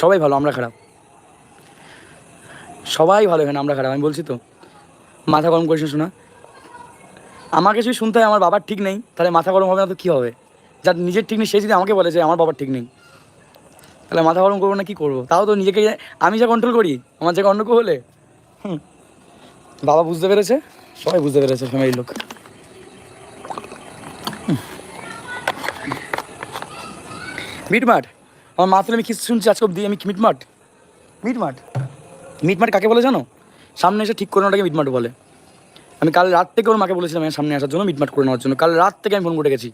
সবাই ভালো, আমরা খারাপ। সবাই ভালো এখানে, আমরা খারাপ, আমি বলছি তো। মাথা গরম করিস শোনা আমাকে যদি শুনতে হয় আমার বাবার ঠিক নেই, তাহলে মাথা গরম হবে না তো কী হবে? যার নিজের ঠিক নেই, সে যদি আমাকে বলে যে আমার বাবার ঠিক নেই, তাহলে মাথা গরম করব না, কী করব? তাও তো নিজেকে আমি যা কন্ট্রোল করি, আমার যে গন্ডগোল হলে? হুম। বাবা বুঝতে পেরেছে? সবাই বুঝতে পেরেছে ফ্যামিলির লোক। মিটমাট। আমার মা তুলে আমি কিছু শুনছি আজকে অব্দি আমি মিটমাট? মিটমাট? মিটমাট কাকে বলে জানো? সামনে এসে ঠিক করে ওটাকে মিটমাট বলে। আমি কাল রাত থেকে ওর মাকে বলেছিলাম আমার সামনে আসার জন্য মিটমাট করে নেওয়ার জন্য। কাল রাত থেকে আমি ফোন করে গেছি।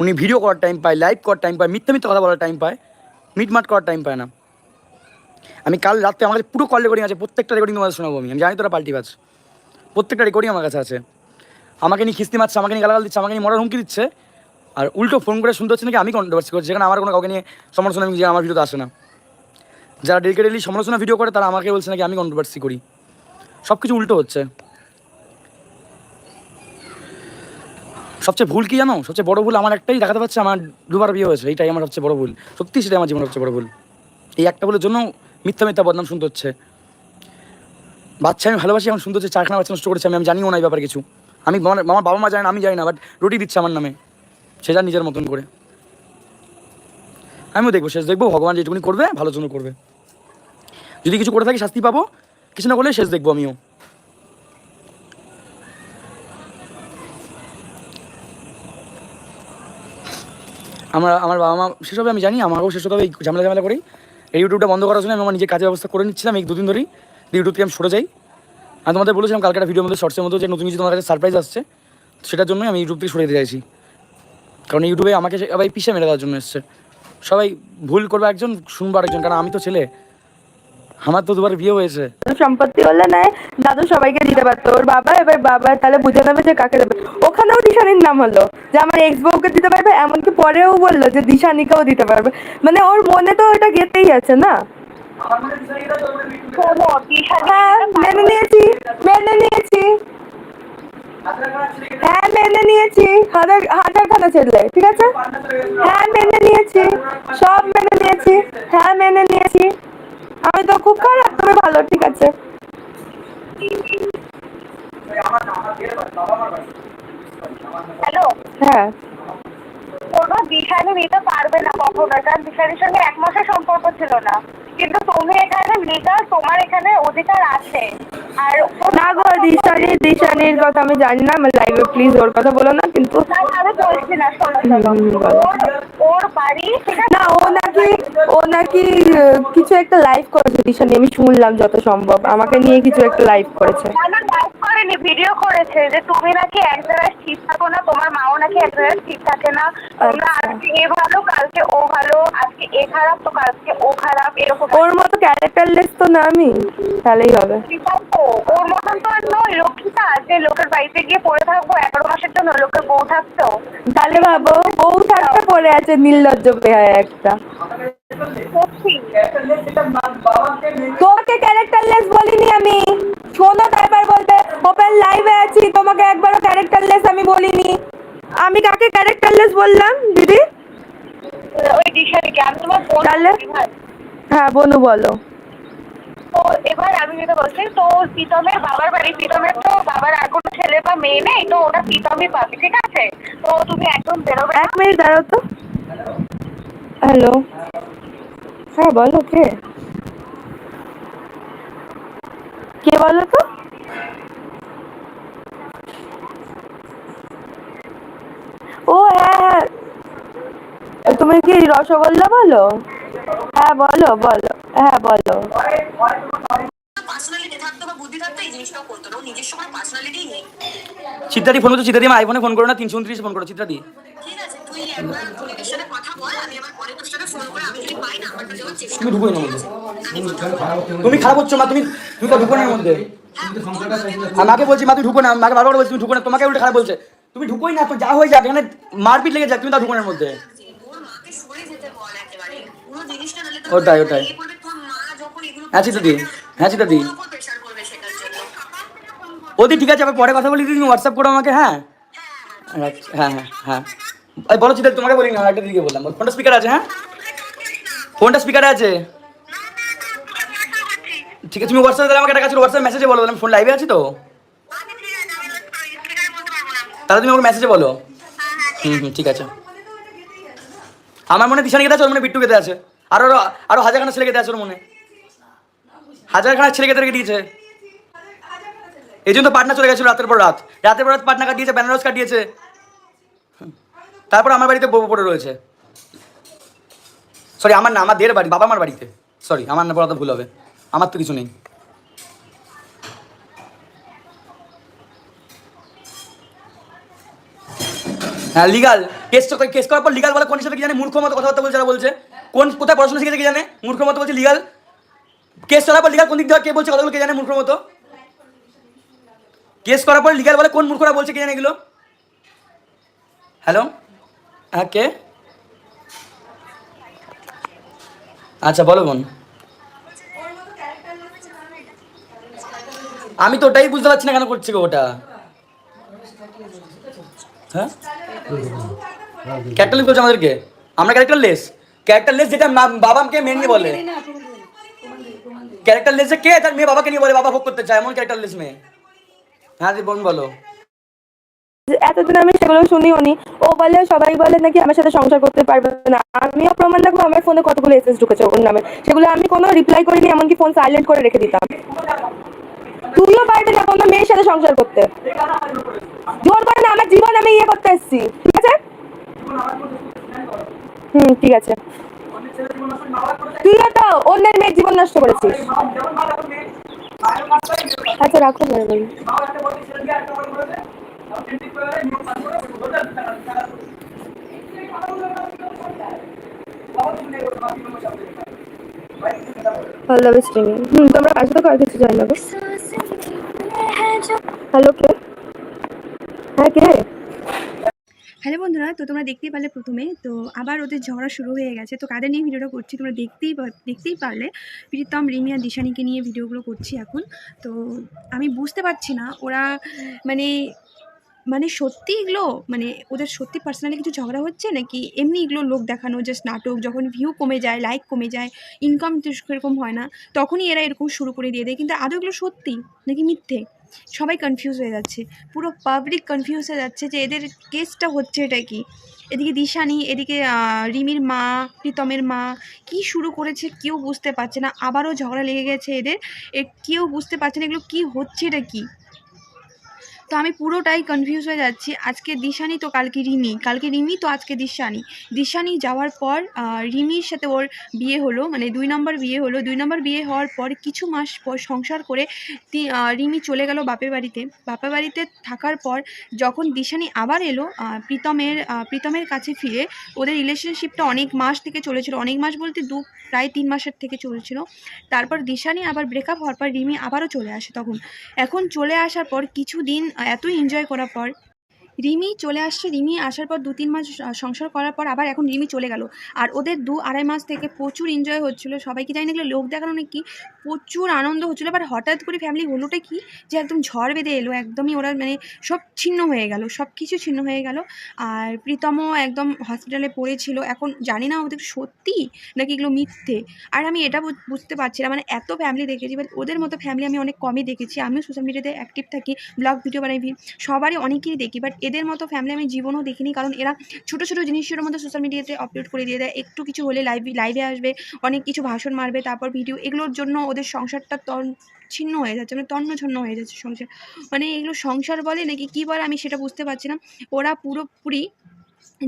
উনি ভিডিও করার টাইম পায় লাইভ করার টাইম পায় মিথ্যা মিথ্যা কথা বলার টাইম পায়। মিটমাট করার টাইম পায় না। আমি কাল রাতে আমার পুরো কল রেকর্ডিং আছে প্রত্যেকটা রেকর্ডিং তোমাদের শোনাবো আমি। আমি জানি তোরা পাল্টি বাজ। প্রত্যেকটা রেকর্ডিং আমার কাছে আছে। আমাকে নিয়ে খিস্তি মারছে আমাকে নিয়ে গালাগাল দিচ্ছে আমাকে নিয়ে মরার হুমকি দিচ্ছে। আর উল্টো ফোন করে শুনতে হচ্ছে নাকি আমি কন্ট্রোভার্সি করছি? যেখানে আমার কোনো কাউকে নিয়ে সমালোচনা যে আমার ভিডিওতে আসে না। যারা ডেলিকেটেলি সমালোচনা ভিডিও করে, তারা আমাকে বলছে নাকি আমি কন্ট্রোভার্সি করি। সব কিছু উল্টো হচ্ছে। সবচেয়ে ভুল কি জানো? সবচেয়ে বড় ভুল আমার একটাই, দেখাতে পাচ্ছে, আমার দুবার বিয়ে হয়েছে, এইটাই আমার সবচেয়ে বড় ভুল। সত্যি সেটাই আমার জীবনের সবচেয়ে বড় ভুল। এই একটা ভুলের জন্য মিথ্যা মিথ্যা বদনাম শুনতে হচ্ছে। বাচ্চা আমি ভালোবাসি, এখন শুনতে হচ্ছে, চারখানা বাচ্চা নষ্ট করেছে, আমি আমি জানিও না এই ব্যাপারে কিছু। আমি আমার বাবা মা জানে না, আমি জানি না বাট রুটি দিচ্ছে আমার নামে। সে যা নিজের মতন করে। আমিও দেখব, শেষ দেখব, ভগবান যেটুকুনি করবে ভালোর জন্য করবে। যদি কিছু করে থাকি, শাস্তি পাবো, কিছু না করলে শেষ দেখব আমিও। আমার আমার বাবা মা হবে, আমি জানি আমাকেও হতে এই ঝামেলা ঝামেলা করেই। এই ইউটিউবটা বন্ধ করার জন্য আমি আমার নিজের কাজের ব্যবস্থা করে নিচ্ছিলাম, এই দুদিন ধরেই। ইউটিউব থেকে আমি সরে যাই। আমি তোমাদের বলেছিলাম, কালকে একটা ভিডিওর মধ্যে শর্টসের মধ্যে যে নতুন কিছু তোমার কাছে সারপ্রাইজ আসছে, সেটার জন্যই আমি ইউটিউব থেকে সরে যেতে চাইছি। কারণ ইউটিউবে আমাকে সবাই পিছিয়ে মেরে দেওয়ার জন্য এসছে। সবাই ভুল করবে, একজন শুনব আরেকজন, কারণ আমি তো ছেলে। আমার তো দুবার বিয়ে হয়েছে। সম্পত্তি হলে নেয়, দাদু সবাইকে দিতে পারতো। ওর বাবা এবার বাবা, তাহলে বুঝে নেবে যে কাকে দেবে। ওখানেও দিশানির নাম হলো, যে আমার এক্স বউকে দিতে পারবে, এমনকি পরেও বলল যে দিশানিকেও দিতে পারবে। মানে ওর মনে তো ওটা গেতেই আছে না? হ্যাঁ মেনে নিয়েছি মেনে নিয়েছি। হ্যাঁ মেনে নিয়েছি। হাজার হাজার খানা ছেলে ঠিক আছে? হ্যাঁ মেনে নিয়েছি। সব মেনে নিয়েছি। হ্যাঁ মেনে নিয়েছি। আমি তো খুব খারাপ তুমি ভালো, ঠিক আছে। হ্যালো হ্যাঁ কোনো দিশানি নিতে পারবে না কখনো, কারণ দিশানির সঙ্গে এক মাসের সম্পর্ক ছিল না। কিন্তু তুমি এখানে তোমার এখানে অধিকার আছে। আর না গো দিশানির দিশানির কথা আমি জানি না আমার লাইভে প্লিজ ওর কথা বলো না কিন্তু আমি বলছি না। ওর- বাড়ি না ও নাকি ও নাকি কিছু একটা লাইভ করেছে দিশানি আমি শুনলাম যত সম্ভব। আমাকে নিয়ে কিছু একটা লাইভ করেছে। না লাইভ করেনি ভিডিও করেছে যে তুমি নাকি এক জায়গায় ঠিক থাকো না তোমার মাও নাকি এক জায়গায় ঠিক থাকে না। তোমরা আচ্ছা। আজকে এ ভালো কালকে ও ভালো আজকে এ খারাপ তো কালকে ও খারাপ এরকম ওর মতো ক্যারেক্টারলেস তো না আমি? তাহলেই হবে। ওর মতন তো নয় লক্ষ্মীটা যে লোকের বাড়িতে গিয়ে পড়ে থাকব এগারো মাসের জন্য লোকের বউ থাকতো। তাহলে ভাবো বউ থাকতে পড়ে আছে নির্লজ্জ বেহায় একটা। তোমাকে ক্যারেক্টারলেস বলিনি আমি? শোনো তারপর বলতে ওপেন লাইভে আছি তোমাকে একবারও বলিনি আমি কাকে ক্যারেক্টারলেস বললাম দিদি? ওই দিশারিকে আমি তোমার বোন তাহলে? হ্যাঁ বনু বলো। তো এবার আমি যেটা বলছি তো প্রীতমের বাবার বাড়ি প্রীতমের তো বাবার আর কোনো ছেলে বা মেয়ে নেই তো ওটা প্রীতমই পাবে ঠিক আছে? তো তুমি একদম বেরোবে। এক মিনিট দাঁড়াও তো। হ্যালো হ্যাঁ বলো কে? কে বলো তো ও হ্যাঁ হ্যাঁ তুমি কি রসগোল্লা বলো? হ্যাঁ বলো বলো। হ্যাঁ বলো। চিত্রাদি ফোন করছ? চিত্রাদি আমার আইফোনে ফোন করো না তিনশো উনত্রিশে ফোন করো চিত্রাদি। ঠিক আছে তুই একবার পুলিশের সাথে কথা বল আমি আবার পরে তোর সাথে ফোন করে আমি যদি পাই নাম্বারটা দেওয়ার চেষ্টা তুমি ঢুকোই না তুমি খারাপ হচ্ছ মা তুমি তুমি তো ঢুকো না মধ্যে। আমাকে বলছি মা তুই ঢুকো না মাকে বারবার বলছি তুমি ঢুকো না তোমাকে উল্টো খারাপ বলছে। তুমি ঢুকোই না তো যা হয়ে যাবে এখানে মারপিট লেগে যাক তুমি তা ঢুকো মধ্যে তোর মাকে সরে যেতে বল একেবারে পুরো জিনিসটা নাহলে তো ওটাই, ওটাই। হ্যাঁ, চিত্রাদি। হ্যাঁ, জন্য। ওদি ঠিক আছে আবার পরে কথা বলি তুমি হোয়াটসঅ্যাপ করো আমাকে হ্যাঁ? আচ্ছা, হ্যাঁ। হ্যাঁ হ্যাঁ বলো চিত্রাদি তোমাকে বলি না একটা দিদিকে বললাম। ফোনটা স্পিকার আছে হ্যাঁ? ফোনটা স্পিকারে আছে? ঠিক আছে তুমি হোয়াটসঅ্যাপে তাহলে আমাকে একটা কাজ হোয়াটসঅ্যাপ মেসেজে বলো আমি ফোন লাইভে আছি তো? আচ্ছা তাহলে তুমি আমাকে মেসেজে বলো। হ্যাঁ হ্যাঁ হুম হুম ঠিক আছে। আমার মনে দিশানি কেটে আছে, ওর মনে বিট্টু কেটে আছে। আরও আরও হাজারখানা ছেলে কেটে আছে ওর মনে হাজারখানা ছেলে কেটে দিয়েছে এই জন্য তো পাটনা চলে গেছিল রাতের পর রাত। রাতের পর রাত পাটনা কাটিয়েছে, বেনারস কাটিয়েছে। তারপর আমার বাড়িতে বউ পড়ে রয়েছে। সরি আমার না, আমার বাড়ি, বাবা মার বাড়িতে। সরি আমার না বলা তো ভুল হবে। আমার তো কিছু নেই। হ্যাঁ লিগাল কেস কেস করার পর লিগাল বলে কোন হিসাবে কি জানে? মূর্খ মতো কথাবার্তা বলছে যারা বলছে। কোন, কোথায় পড়াশোনা শিখেছে কি জানে? মূর্খ মতো বলছে লিগাল কেস করার পর লিগাল কোন দিক থেকে কে বলছে কথাগুলো কে জানে মূর্খ মতো? কেস করার পর লিগাল বলে কোন মূর্খরা বলছে কে জানে এগুলো? হ্যালো হ্যাঁ কে? আচ্ছা বলো বোন। আমি তো ওটাই বুঝতে পারছি না কেন করছি গো ওটা। হ্যাঁ? ক্যারেক্টার বলছে আমাদেরকে? আমরা ক্যারেক্টার লেস ক্যারেক্টার লেস যেটা বাবাকে মেনলি বলে। ক্যারেক্টার লেসে কে, তার মেয়ে বাবাকে নিয়ে বলে, বাবা ভোগ করতে চায়। এমন ক্যারেক্টার লেস মেয়ে। হ্যাঁ দি বোন বলো। এতদিন আমি সেগুলো শুনিও নি। ও বলে, সবাই বলে নাকি আমার সাথে সংসার করতে পারবে না। আমিও প্রমাণ রাখব আমার ফোনে কতগুলো এসএস ঢুকেছে ওর নামে। সেগুলো আমি কোনো রিপ্লাই করিনি, এমনকি ফোন সাইলেন্ট করে রেখে দিতাম। তুইও পারবি না কোনো মেয়ের সাথে সংসার করতে। জোর করে না, আমার জীবন আমি ইয়ে করতে এসেছি। ঠিক আছে? হুম, ঠিক আছে। তুইও তো অন্যের মেয়ের জীবন নষ্ট করেছিস। আচ্ছা রাখো, পরে বলি। পল্লবী স্ট্রিমিং হুম, তোমরা কার সাথে কার কিছু জানি না হ্যালো কে? হ্যাঁ কে? হ্যালো বন্ধুরা তো তোমরা দেখতেই পারলে প্রথমে। তো আবার ওদের ঝগড়া শুরু হয়ে গেছে। তো কাদের নিয়ে ভিডিওটা করছি তোমরা দেখতেই দেখতেই পারলে। প্রীতম রিমিয়া দিশানিকে নিয়ে ভিডিওগুলো করছি এখন। তো আমি বুঝতে পারছি না ওরা মানে মানে সত্যি এগুলো মানে ওদের সত্যি পার্সোনালি কিছু ঝগড়া হচ্ছে নাকি এমনি এগুলো লোক দেখানো জাস্ট নাটক যখন ভিউ কমে যায় লাইক কমে যায় ইনকাম সেরকম হয় না তখনই এরা এরকম শুরু করে দিয়ে দেয়। কিন্তু আদৌ এগুলো সত্যি নাকি মিথ্যে? সবাই কনফিউজ হয়ে যাচ্ছে। পুরো পাবলিক কনফিউজ হয়ে যাচ্ছে যে এদের কেসটা হচ্ছে এটা কি? এদিকে দিশানি, এদিকে রিমির মা, প্রীতমের মা, কি শুরু করেছে কেউ বুঝতে পারছে না। আবারও ঝগড়া লেগে গেছে এদের। এ, কেউ বুঝতে পারছে না এগুলো কী হচ্ছে, এটা কি? তো আমি পুরোটাই কনফিউজ হয়ে যাচ্ছি। আজকে দিশানি তো, কালকে রিমি। কালকে রিমি তো আজকে দিশানি। দিশানি যাওয়ার পর রিমির সাথে ওর বিয়ে হলো মানে দুই নম্বর বিয়ে হলো। দুই নম্বর বিয়ে হওয়ার পর কিছু মাস পর সংসার করে রিমি চলে গেল বাপের বাড়িতে। বাপের বাড়িতে থাকার পর যখন দিশানি আবার এলো প্রীতমের প্রীতমের কাছে ফিরে, ওদের রিলেশনশিপটা অনেক মাস থেকে চলেছিল। অনেক মাস বলতে দু, প্রায় তিন মাসের থেকে চলছিল। তারপর দিশানি আবার ব্রেকআপ হওয়ার পর রিমি আবারও চলে আসে তখন। এখন চলে আসার পর কিছুদিন এত এনজয় করার পর রিমি চলে আসছে, রিমি আসার পর দু তিন মাস সংসার করার পর আবার এখন রিমি চলে গেল। আর ওদের দু আড়াই মাস থেকে প্রচুর এনজয় হচ্ছিল। সবাইকে জানি না লোক দেখানো নাকি প্রচুর আনন্দ হচ্ছিল। এবার হঠাৎ করে ফ্যামিলি হলোটা কি যে একদম ঝড় বেঁধে এলো, একদমই ওরা মানে সব ছিন্ন হয়ে গেল, সব কিছু ছিন্ন হয়ে গেল। আর প্রীতমও একদম হসপিটালে পড়েছিল। এখন জানি না ওদের সত্যি নাকি এগুলো মিথ্যে। আর আমি এটা বুঝ- বুঝতে পারছি না। মানে এত ফ্যামিলি দেখেছি বাট ওদের মতো ফ্যামিলি আমি অনেক কমই দেখেছি। আমিও সোশ্যাল মিডিয়াতে অ্যাক্টিভ থাকি ব্লগ ভিডিও বানাই সবারই অনেকেরই দেখি বাট এদের মতো ফ্যামিলি আমি জীবনও দেখিনি। কারণ এরা ছোটো ছোটো জিনিসের মধ্যে সোশ্যাল মিডিয়াতে আপলোড করে দিয়ে দেয়। একটু কিছু হলে লাইভ লাইভে আসবে, অনেক কিছু ভাষণ মারবে, তারপর ভিডিও এগুলোর জন্য ওদের সংসারটা তন, ছিন্ন হয়ে যাচ্ছে মানে তন্ন ছন্ন হয়ে যাচ্ছে সংসার। মানে এগুলো সংসার বলে নাকি কী বলে আমি সেটা বুঝতে পারছি না। ওরা পুরোপুরি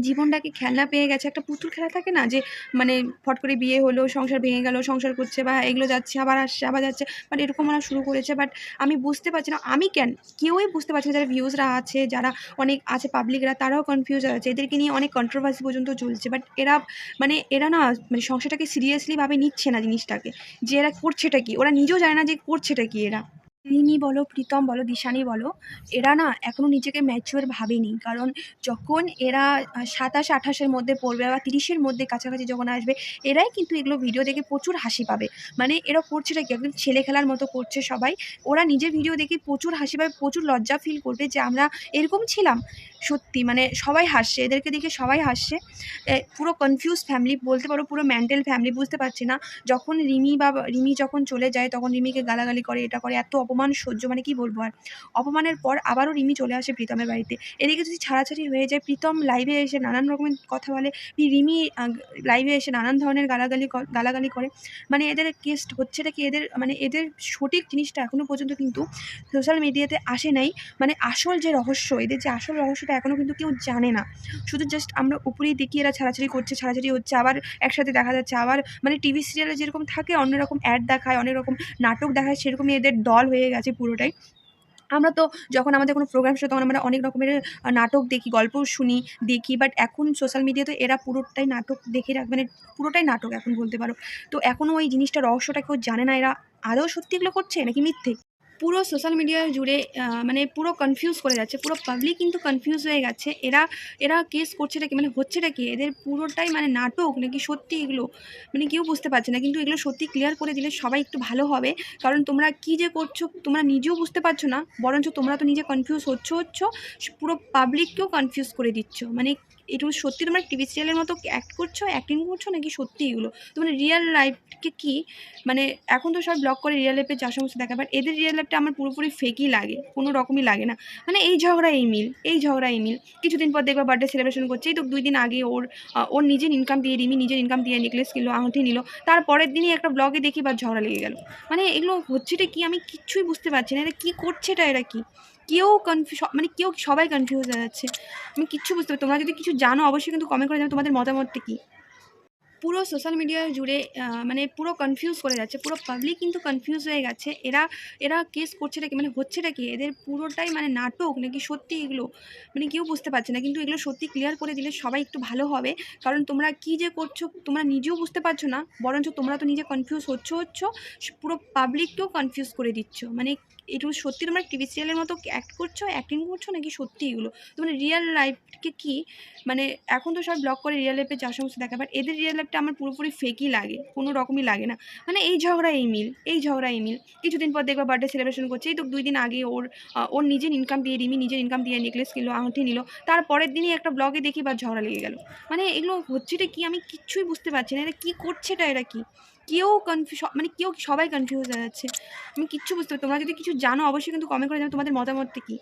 জীবনটাকে খেলনা পেয়ে গেছে। একটা পুতুল খেলা থাকে না যে মানে ফট করে বিয়ে হলো, সংসার ভেঙে গেল, সংসার করছে, বা এগুলো যাচ্ছে, আবার আসছে, আবার যাচ্ছে বাট এরকম ওরা শুরু করেছে বাট আমি বুঝতে পারছি না, আমি কেন, কেউই বুঝতে পারছি না, যারা ভিউজরা আছে, যারা অনেক আছে পাবলিকরা তারাও কনফিউজ আছে এদেরকে নিয়ে অনেক কন্ট্রোভার্সি পর্যন্ত চলছে বাট এরা মানে এরা না মানে সংসারটাকে সিরিয়াসলিভাবে নিচ্ছে না জিনিসটাকে, যে এরা করছেটা কি, ওরা নিজেও জানে না যে করছেটা কি এরা। রিমি বলো, প্রীতম বলো, দিশানি বলো, এরা না এখনও নিজেকে ম্যাচিওর ভাবেনি। কারণ যখন এরা সাতাশ, আঠাশের মধ্যে পড়বে বা তিরিশের মধ্যে কাছাকাছি যখন আসবে, এরাই কিন্তু এগুলো ভিডিও দেখে প্রচুর হাসি পাবে। মানে এরা করছেটা কি? একদম ছেলে খেলার মতো করছে সবাই। ওরা নিজের ভিডিও দেখে প্রচুর হাসি পাবে, প্রচুর লজ্জা ফিল করবে যে আমরা এরকম ছিলাম। সত্যি মানে সবাই হাসছে, এদেরকে দেখে সবাই হাসছে। পুরো কনফিউজ ফ্যামিলি বলতে পারো পুরো মেন্টাল ফ্যামিলি বুঝতে পারছি না। যখন রিমি বা রিমি যখন চলে যায়, তখন রিমিকে গালাগালি করে, এটা করে, এত অপমান, সহ্য মানে কি বলব আর? অপমানের পর আবারও রিমি চলে আসে প্রীতমের বাড়িতে। এদিকে যদি ছাড়াছাড়ি হয়ে যায়, প্রীতম লাইভে এসে নানান রকমের কথা বলে। রিমি লাইভে এসে নানান ধরনের গালাগালি গালাগালি করে। মানে এদের কেস হচ্ছেটা কি এদের মানে এদের সঠিক জিনিসটা এখনও পর্যন্ত কিন্তু সোশ্যাল মিডিয়াতে আসে নাই। মানে আসল যে রহস্য, এদের যে আসল রহস্যটা এখনও কিন্তু কেউ জানে না। শুধু জাস্ট আমরা উপরেই দেখি এরা ছাড়াছাড়ি করছে, ছাড়াছাড়ি হচ্ছে, আবার একসাথে দেখা যাচ্ছে, আবার মানে টিভি সিরিয়ালে যেরকম থাকে অন্য রকম অ্যাড দেখায় অনেক রকম নাটক দেখায়, সেরকমই এদের দল হয়ে গেছে পুরোটাই। আমরা তো যখন আমাদের কোনো প্রোগ্রাম ছিল তখন আমরা অনেক রকমের নাটক দেখি, গল্প শুনি, দেখি বাট এখন সোশ্যাল মিডিয়াতে এরা পুরোটাই নাটক দেখে রাখবে মানে পুরোটাই নাটক এখন বলতে পারো। তো এখনও ওই জিনিসটা রহস্যটা কেউ জানে না, এরা আদৌ সত্যি এগুলো করছে নাকি মিথ্যে? পুরো সোশ্যাল মিডিয়া জুড়ে মানে পুরো কনফিউজ করে যাচ্ছে, পুরো পাবলিক কিন্তু কনফিউজ হয়ে গেছে এরা এরা কেস করছেটা কি মানে হচ্ছেটা কি? এদের পুরোটাই মানে নাটক নাকি সত্যি এগুলো? মানে কেউ বুঝতে পারছে না, কিন্তু এগুলো সত্যি ক্লিয়ার করে দিলে সবাই একটু ভালো হবে। কারণ তোমরা কী যে করছ, তোমরা নিজেও বুঝতে পারছ না, বরঞ্চ তোমরা তো নিজে কনফিউজ হচ্ছ হচ্ছ, পুরো পাবলিককেও কনফিউজ করে দিচ্ছ। মানে এটুকু সত্যি তোমরা টিভি সিরিয়ালের মতো অ্যাক্ট করছ অ্যাক্টিং করছ নাকি সত্যি এগুলো? তোমরা রিয়েল লাইফকে কি মানে এখন তো সব ব্লগ করে রিয়েল লাইফে যা সমস্ত দেখা বাট এদের রিয়েল লাইফটা আমার পুরোপুরি ফেকই লাগে, কোনো রকমই লাগে না। মানে এই ঝগড়া এই মিল, এই ঝগড়া এই মিল। কিছুদিন পর দেখবা বার্থডে সেলিব্রেশন করছে, এই তো দুই দিন আগে ওর ওর নিজের ইনকাম দিয়ে রিমি নিজের ইনকাম দিয়ে নেকলেস কিনলো আংটি নিল তারপরের দিনই একটা ব্লগে দেখি বা ঝগড়া লেগে গেল। মানে এগুলো হচ্ছেটা কি আমি কিচ্ছুই বুঝতে পারছি না, এরা কী করছেটা এরা কি? কেউ কনফিউজ মানে কেউ সবাই কনফিউজ হয়ে যাচ্ছে। আমি কিচ্ছু বুঝতে পারি তোমরা যদি কিছু জানো, অবশ্যই কিন্তু কমেন্ট করে জানো তোমাদের মতামতটা কী। পুরো সোশ্যাল মিডিয়া জুড়ে মানে পুরো কনফিউজ করে যাচ্ছে। পুরো পাবলিক কিন্তু কনফিউজ হয়ে গেছে। এরা এরা কেস করছেটা কি মানে হচ্ছেটা কি? এদের পুরোটাই মানে নাটক নাকি সত্যি এগুলো? মানে কেউ বুঝতে পারছে না। কিন্তু এগুলো সত্যি ক্লিয়ার করে দিলে সবাই একটু ভালো হবে। কারণ তোমরা কী যে করছ, তোমরা নিজেও বুঝতে পারছ না। বরঞ্চ তোমরা তো নিজে কনফিউজ হচ্ছ হচ্ছ, পুরো পাবলিককেও কনফিউজ করে দিচ্ছ। মানে এটুকু সত্যি তোমরা টিভি সিরিয়ালের মতো অ্যাক্ট করছ অ্যাক্টিং করছ নাকি সত্যি এগুলো? তোমরা রিয়েল লাইফকে কি মানে এখন তো সব ব্লগ করে রিয়েল লাইফে যা সমস্ত দেখা বাট এদের রিয়েল লাইফটা আমার পুরোপুরি ফেকই লাগে, কোনো রকমই লাগে না। মানে এই ঝগড়া এই মিল, এই ঝগড়া এই মিল। কিছুদিন পর দেখবা বার্থডে সেলিব্রেশন করছে, এই তো দুই দিন আগে ওর ওর নিজের ইনকাম দিয়ে রিমি নিজের ইনকাম দিয়ে নেকলেস কিনলো, আংটি নিল। তারপরের দিনই একটা ব্লগে দেখি বা ঝগড়া লেগে গেল। মানে এগুলো হচ্ছেটা কি? আমি কিচ্ছুই বুঝতে পারছি না এটা কী করছেটা, এরা কি? কেউ কনফিউজ মানে কেউ সবাই কনফিউজ হয়ে যাচ্ছে? আমি কিচ্ছু বুঝতে তোমরা যদি কিছু জানো, অবশ্যই কিন্তু কমেন্ট করে জানো তোমাদের মতামতটা কী?